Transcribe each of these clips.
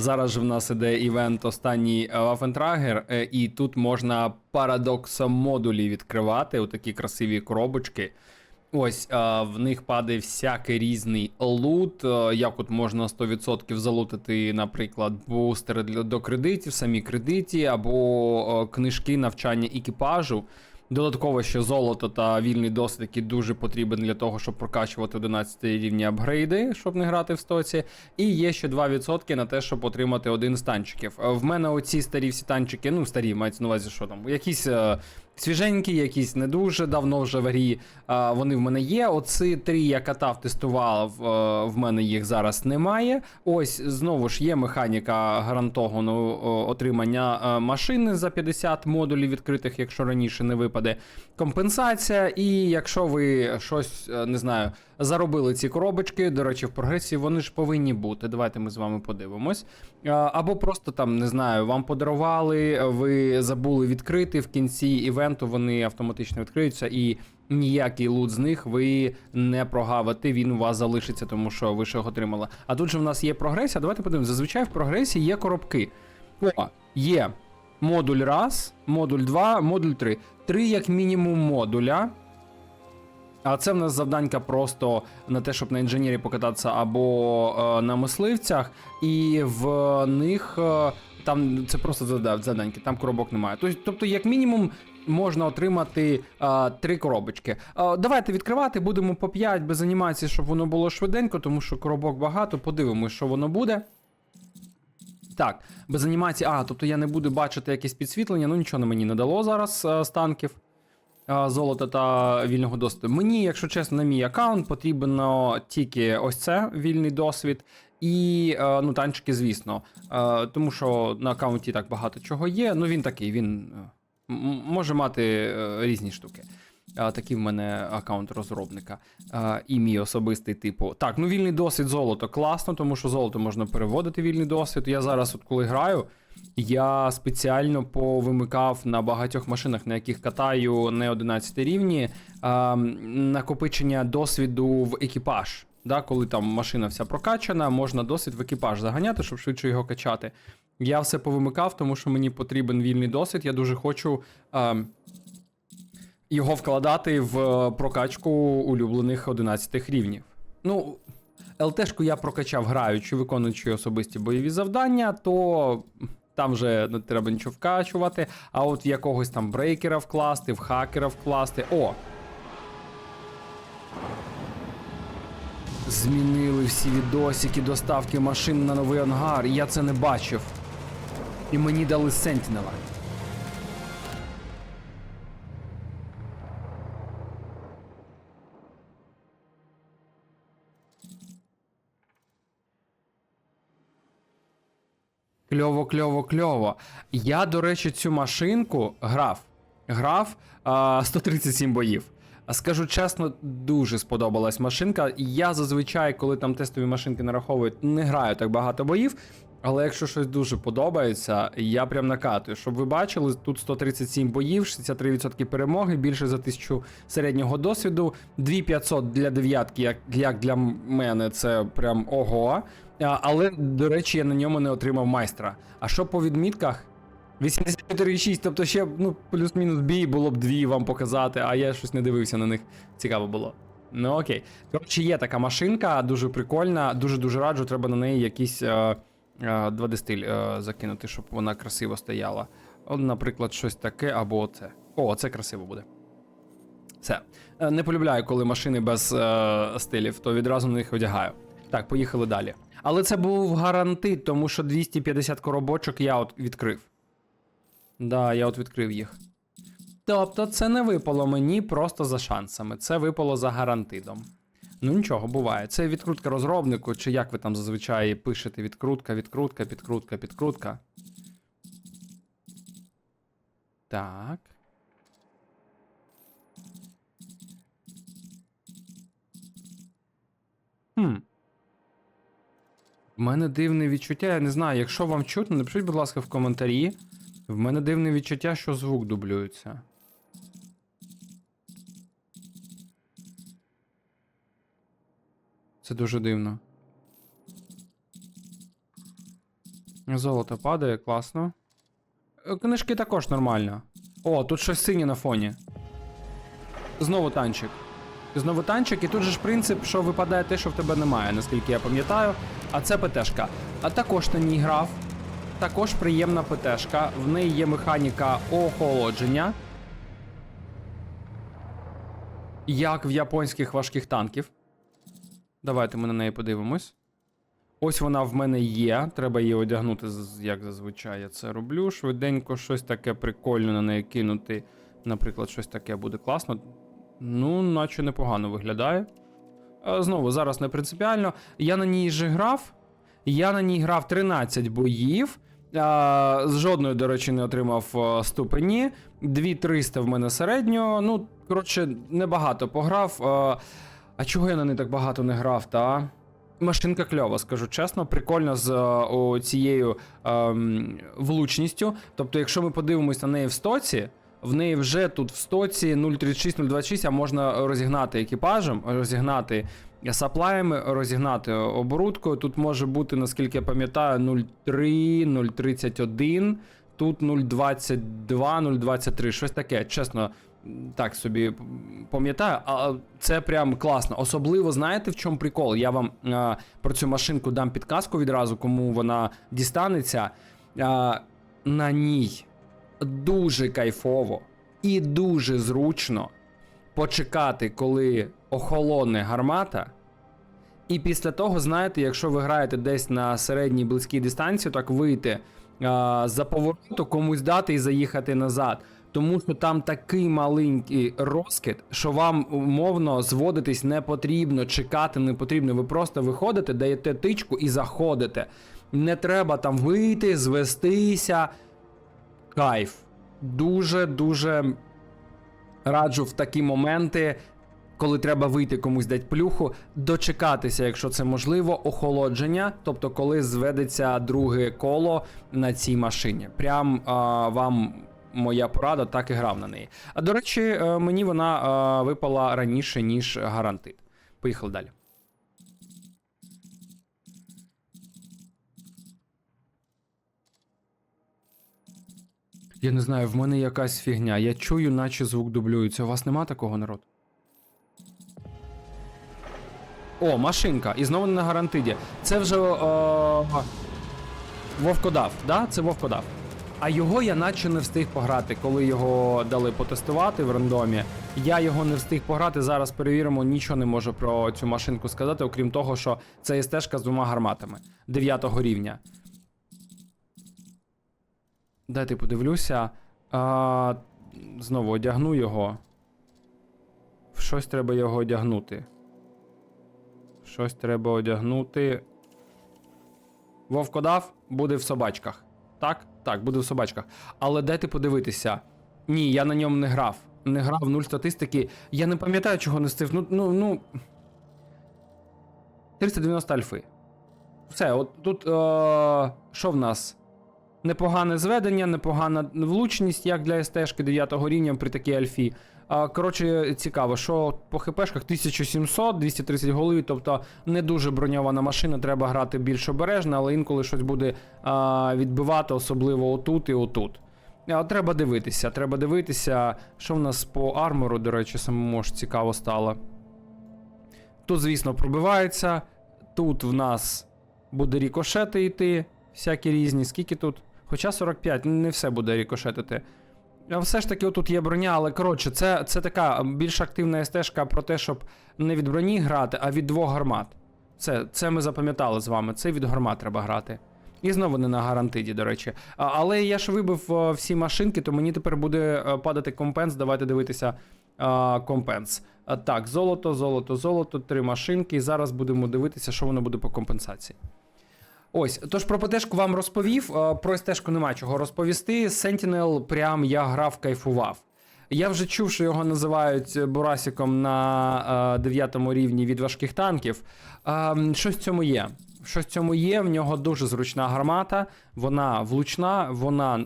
Зараз же в нас іде івент останній е, і тут можна парадоксом модулі відкривати, отакі красиві коробочки. Ось е, в них падає всякий різний лут. е, Як от можна 100% залутити, наприклад, бустери до кредитів, самі кредиті, або е, книжки навчання екіпажу. Додатково ще золото та вільний досвід, який дуже потрібен для того, щоб прокачувати 11 рівні апгрейди, щоб не грати в стоці. І є ще 2% на те, щоб отримати один з танчиків. Е, В мене оці старі всі танчики, ну старі, мається на увазі, що там, якісь е, свіженькі, якісь не дуже давно вже в грі. е, вони в мене є. Оці три я катав, тестував, е, в мене їх зараз немає. Ось знову ж є механіка гарантованого отримання е, машини за 50 модулів відкритих, якщо раніше не випаде компенсація. І якщо ви щось е, не знаю, заробили ці коробочки, до речі, в прогресії вони ж повинні бути. Давайте ми з вами подивимось. Або просто там не знаю, вам подарували, ви забули відкрити в кінці івенту, вони автоматично відкриються і. Ніякий лут з них ви не прогавите, він у вас залишиться, тому що ви ще його отримали. А тут же в нас є прогресія. Давайте подивимося. Зазвичай в прогресії є коробки. О, є модуль раз, модуль 2, модуль 3. Три як мінімум модуля. А це в нас завданька просто на те, щоб на інженері покататися або е, на мисливцях, і в них е, там це просто заданьки, там коробок немає. Тобто, як мінімум, можна отримати е, три коробочки. Е, давайте відкривати, будемо по 5 без анімації, щоб воно було швиденько, тому що коробок багато. Подивимось, що воно буде. Так, без анімації. А, тобто я не буду бачити якесь підсвітлення, ну нічого на мені не дало зараз е, з танків. Золота та вільного досвіду. Мені, якщо чесно, на мій аккаунт потрібно тільки ось це вільний досвід. І е, ну, танчики, звісно. Е, тому що на аккаунті так багато чого є. Ну він такий, він е, може мати різні штуки. Такий в мене аккаунт розробника. І мій особистий типу. Так, ну вільний досвід золото класно, тому що золото можна переводити вільний досвід. Я зараз, от коли граю, я спеціально повимикав на багатьох машинах, на яких катаю не 11 рівні, а, накопичення досвіду в екіпаж. Да, коли там машина вся прокачана, можна досвід в екіпаж заганяти, щоб швидше його качати. Я все повимикав, тому що мені потрібен вільний досвід. Я дуже хочу. А, його вкладати в прокачку улюблених 11 рівнів. Ну, ЛТшку я прокачав граючи, виконуючи особисті бойові завдання, то там вже не треба нічого вкачувати. А от в якогось там брейкера вкласти, в хакера вкласти. О! Змінили всі відосики доставки машин на новий ангар, я це не бачив. І мені дали Сентінела. Кльово, кльово, кльово. Я, до речі, цю машинку грав. Грав а, 137 боїв. Скажу чесно, дуже сподобалась машинка. Я зазвичай, коли там тестові машинки нараховують, не граю так багато боїв. Але якщо щось дуже подобається, я прям накатую. Щоб ви бачили, тут 137 боїв, 63% перемоги, більше за 1000 середнього досвіду, 2500 для дев'ятки, як для мене, це прям ого. Але, до речі, я на ньому не отримав майстра. А що по відмітках? 84,6, тобто ще ну, плюс-мінус бій було б дві вам показати, а я щось не дивився на них. Цікаво було. Ну окей. Коротше, є така машинка, дуже прикольна, дуже-дуже раджу, треба на неї якийсь е, е, 2D стиль закинути, щоб вона красиво стояла. От, наприклад, щось таке або оце. О, це красиво буде. Все. Е, Не полюбляю, коли машини без е, стилів, то відразу на них одягаю. Так, поїхали далі. Але це був гарантит, тому що 250 коробочок я от відкрив. Да, я от відкрив їх. Тобто це не випало мені просто за шансами, це випало за гарантидом. Ну нічого, буває. Це відкрутка розробнику, чи як ви там зазвичай пишете відкрутка, відкрутка, підкрутка, підкрутка. Так. Хм. В мене дивне відчуття, я не знаю, якщо вам чутно, напишіть, будь ласка, в коментарі. В мене дивне відчуття, що звук дублюється. Це дуже дивно. Золото падає, класно. Е, Книжки також нормально. О, тут щось синє на фоні. Знову танчик. Знову танчик, і тут же ж принцип, що випадає те, що в тебе немає, наскільки я пам'ятаю. А це ПТшка. А також на ній грав. Також приємна ПТшка. В неї є механіка охолодження. Як в японських важких танків. Давайте ми на неї подивимось. Ось вона в мене є. Треба її одягнути, як зазвичай я це роблю. Швиденько щось таке прикольне на неї кинути. Наприклад, щось таке буде класно. Ну, наче непогано виглядає. Е, Знову, зараз не принципіально. Я на ній же грав. Я на ній грав 13 боїв. А, з жодної, до речі, не отримав е, ступені. 2300 в мене середньо. Ну, коротше, небагато пограв. Е, а чого я на неї так багато не грав, та? Машинка кльова, скажу чесно, прикольно з е, о, цією ем, влучністю. Тобто, якщо ми подивимось на неї в стоці, в неї вже тут в стоці 036-026, а можна розігнати екіпажем, розігнати саплаями, розігнати оборудкою. Тут може бути, наскільки я пам'ятаю, 0,3, 0,31, тут 0,22, 0,23, щось таке. Чесно, так собі пам'ятаю, а це прям класно. Особливо, знаєте, в чому прикол? Я вам а, про цю машинку дам підказку відразу, кому вона дістанеться. А, на ній дуже кайфово і дуже зручно почекати, коли охолоне гармата. І після того, знаєте, якщо ви граєте десь на середній близькій дистанції, так вийти а, за повороту, комусь дати і заїхати назад. Тому що там такий маленький розкид, що вам умовно зводитись не потрібно, чекати не потрібно. Ви просто виходите, даєте тичку і заходите. Не треба там вийти, звестися. Кайф. Дуже-дуже раджу в такі моменти, коли треба вийти комусь дать плюху, дочекатися, якщо це можливо, охолодження, тобто коли зведеться друге коло на цій машині. Прям а, вам моя порада, так і грав на неї. А до речі, е, мені вона випала раніше, ніж гарантит. Поїхали далі. Я не знаю, в мене якась фігня. Я чую, наче звук дублюється. У вас нема такого народ? О, машинка. І знову не на гарантиді. Це вже о, Вовкодав, да? Це Вовкодав. А його я наче не встиг пограти, коли його дали потестувати в рандомі. Я його не встиг пограти. Зараз перевіримо, нічого не можу про цю машинку сказати, окрім того, що це є стежка з двома гарматами 9 рівня. Дайте подивлюся. А, знову одягну його. В щось треба його одягнути. Щось треба одягнути. Вовкодав буде в собачках. Так? Так, буде в собачках. Але дайте подивитися. Ні, я на ньому не грав. Не грав нуль статистики. Я не пам'ятаю, чого не стив. Ну, ну, ну. 390 альфи. Все, от тут. Е- що в нас? Непогане зведення, непогана влучність, як для СТ-шки 9 рівня при такій альфі. Коротше, цікаво, що по ХПшках 1700, 230 голів, тобто не дуже броньована машина, треба грати більш обережно, але інколи щось буде а, відбивати, особливо отут і отут. А, треба дивитися, треба дивитися, що в нас по армору, до речі, самому ж цікаво стало. Тут, звісно, пробивається. Тут в нас буде рікошети йти, всякі різні. Скільки тут? Хоча 45, не все буде рікошетити. А все ж таки, отут є броня, але коротше, це, це така більш активна стежка про те, щоб не від броні грати, а від двох гармат. Це, це ми запам'ятали з вами. Це від гармат треба грати. І знову не на гарантиді, до речі. А, але я ж вибив е, всі машинки, то мені тепер буде е, падати компенс. Давайте дивитися е, компенс. А, так, золото, золото, золото, три машинки. І зараз будемо дивитися, що воно буде по компенсації. Ось, тож про ПТшку вам розповів. Про СТшку нема чого розповісти. Sentinel прям я грав, кайфував. Я вже чув, що його називають Бурасіком на е, 9 рівні від важких танків. Щось в цьому є. Щось в цьому є. В нього дуже зручна гармата, вона влучна, вона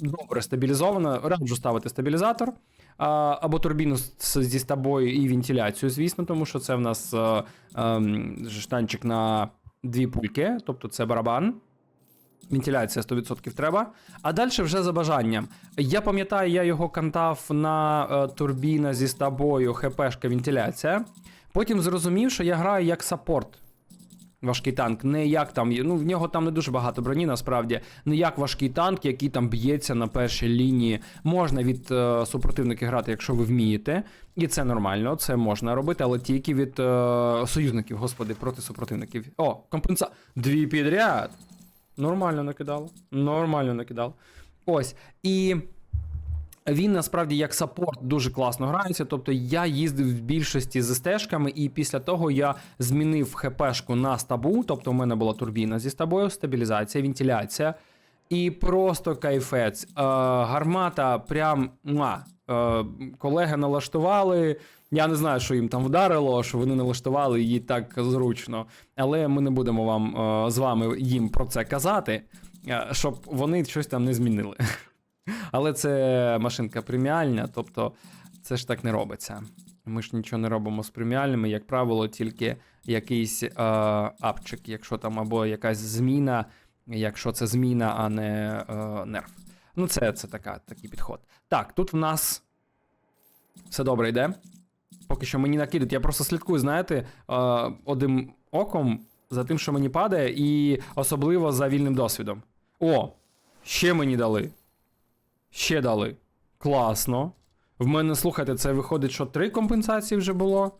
добре стабілізована. Раджу ставити стабілізатор. Або турбіну зі стабою і вентиляцію, звісно, тому що це в нас е, ем, штанчик на дві пульки, тобто це барабан. Вентиляція 100% треба. А далі вже за бажанням. Я пам'ятаю, я його кантав на е, турбіна зі стабою, хпшка вентиляція. Потім зрозумів, що я граю як саппорт. Важкий танк, не як там. Ну, в нього там не дуже багато броні, насправді. Не як важкий танк, який там б'ється на першій лінії. Можна від е, супротивника грати, якщо ви вмієте. І це нормально, це можна робити, але тільки від е, союзників, господи, проти супротивників. О, компенса. Дві підряд. Нормально накидало. Нормально накидало. Ось. І він насправді як саппорт дуже класно грається. Тобто я їздив в більшості з стежками, і після того я змінив хпшку на стабу. Тобто, у мене була турбіна зі стабою, стабілізація, вентиляція. І просто кайфець. Е, гармата прям муа. Е, колеги налаштували. Я не знаю, що їм там вдарило, що вони налаштували її так зручно. Але ми не будемо вам е, з вами їм про це казати, е, щоб вони щось там не змінили. Але це машинка преміальна, тобто це ж так не робиться. Ми ж нічого не робимо з преміальними, як правило, тільки якийсь е, апчик, якщо там або якась зміна, якщо це зміна, а не е, нерв. Ну, це, це така, такий підход. Так, тут в нас все добре йде. Поки що мені накидуть. Я просто слідкую, знаєте, е, одним оком за тим, що мені падає, і особливо за вільним досвідом. О, ще мені дали. Ще дали. Класно. В мене, слухайте, це виходить, що три компенсації вже було.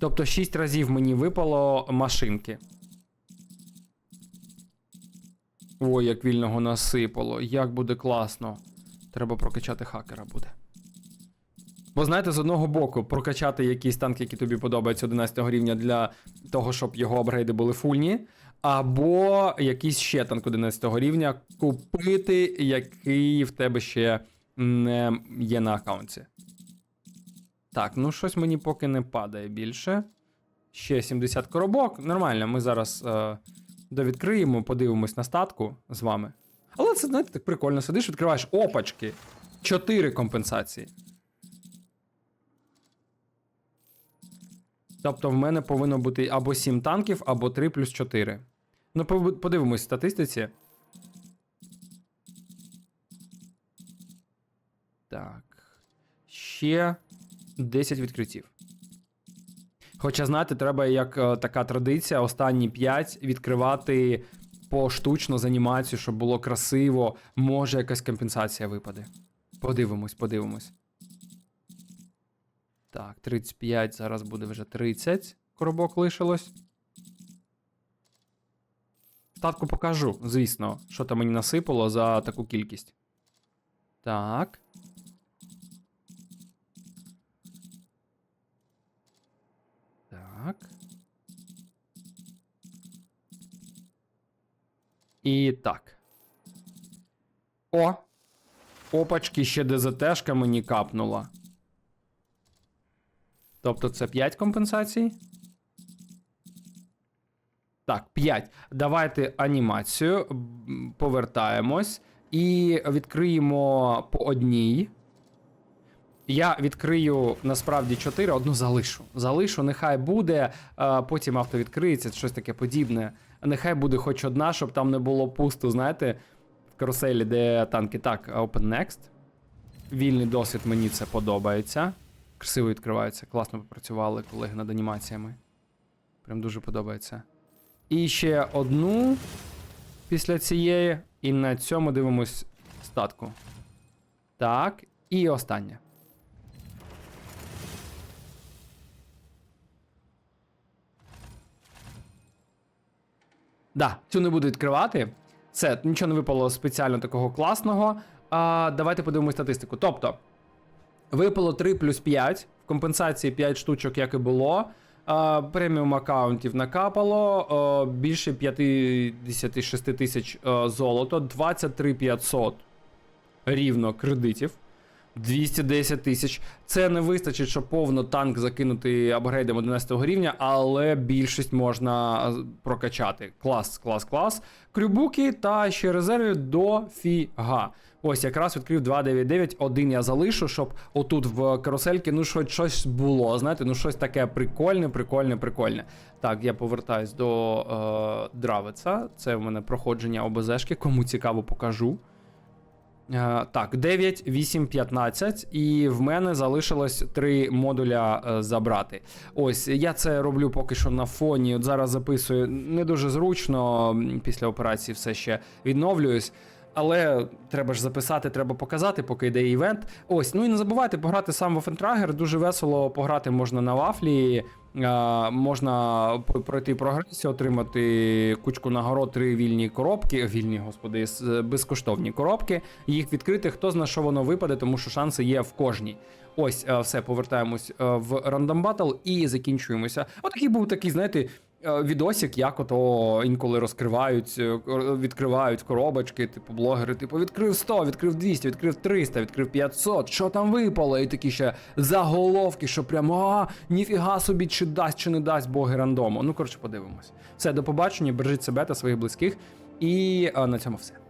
Тобто 6 разів мені випало машинки. Ой, як вільного насипало. Як буде класно. Треба прокачати хакера буде. Бо знаєте, з одного боку, прокачати якийсь танк, який тобі подобається 11 рівня для того, щоб його апгрейди були фульні. Або якийсь ще танк 11 рівня купити, який в тебе ще не є на аккаунті. Так, ну щось мені поки не падає більше. Ще 70 коробок. Нормально, ми зараз е, довідкриємо, подивимось на статку з вами. Але це, знаєте, так прикольно. Сидиш, відкриваєш опачки. 4 компенсації. Тобто в мене повинно бути або 7 танків, або 3 плюс 4. Ну, подивимось в статистиці. Так. Ще 10 відкриттів. Хоча, знаєте, треба як е, така традиція, останні 5 відкривати поштучно з анімацію, щоб було красиво. Може, якась компенсація випаде. Подивимось, подивимось. Так, 35, зараз буде вже 30 коробок лишилось. Статку покажу, звісно, що там мені насипало за таку кількість. Так. Так. І так. О! Опачки, ще ДЗТшка мені капнула. Тобто це 5 компенсацій. Так, 5. Давайте анімацію. Повертаємось. І відкриємо по одній. Я відкрию насправді 4, одну залишу. Залишу, нехай буде, а потім авто відкриється, щось таке подібне. Нехай буде хоч одна, щоб там не було пусто, знаєте, в каруселі, де танки. Так, Open Next. Вільний досвід, мені це подобається. Красиво відкривається. Класно попрацювали колеги над анімаціями. Прям дуже подобається. І ще одну після цієї. І на цьому дивимось статку. Так, і остання. Да, цю не буду відкривати. Це нічого не випало спеціально такого класного. А, давайте подивимось статистику. Тобто, випало 3 плюс 5, в компенсації 5 штучок, як і було. Преміум аккаунтів накапало, більше 56 тисяч золото, 23 500 рівно кредитів. 210 тисяч. Це не вистачить, щоб повно танк закинути апгрейдом 11 рівня, але більшість можна прокачати. Клас, клас, клас. Крюбуки та ще резервів до фіга. Ось якраз відкрив 299, один я залишу, щоб отут в карусельки ну щось, щось було. Знаєте, ну щось таке прикольне, прикольне, прикольне. Так, я повертаюсь до е, Дравеца. Це в мене проходження ОБЗшки. Кому цікаво, покажу. Е, так, 9, 8, 15. І в мене залишилось три модуля е, забрати. Ось я це роблю поки що на фоні. От зараз записую не дуже зручно. Після операції все ще відновлююсь. Але треба ж записати, треба показати, поки йде івент. Ось, ну і не забувайте пограти сам в Офентрагер. Дуже весело пограти можна на вафлі. Е, можна пройти прогресію, отримати кучку нагород, три вільні коробки, вільні, господи, безкоштовні коробки. Їх відкрити, хто зна, що воно випаде, тому що шанси є в кожній. Ось, е, все, повертаємось е, в рандом батл і закінчуємося. Отакий був такий, знаєте. Е, Відосик, як ото інколи розкривають, е, відкривають коробочки, типу блогери, типу відкрив 100, відкрив 200, відкрив 300, відкрив 500, що там випало? І такі ще заголовки, що прямо а, ніфіга собі, чи дасть, чи не дасть боги рандому. Ну, коротше, подивимось. Все, до побачення, бережіть себе та своїх близьких. І а, на цьому все.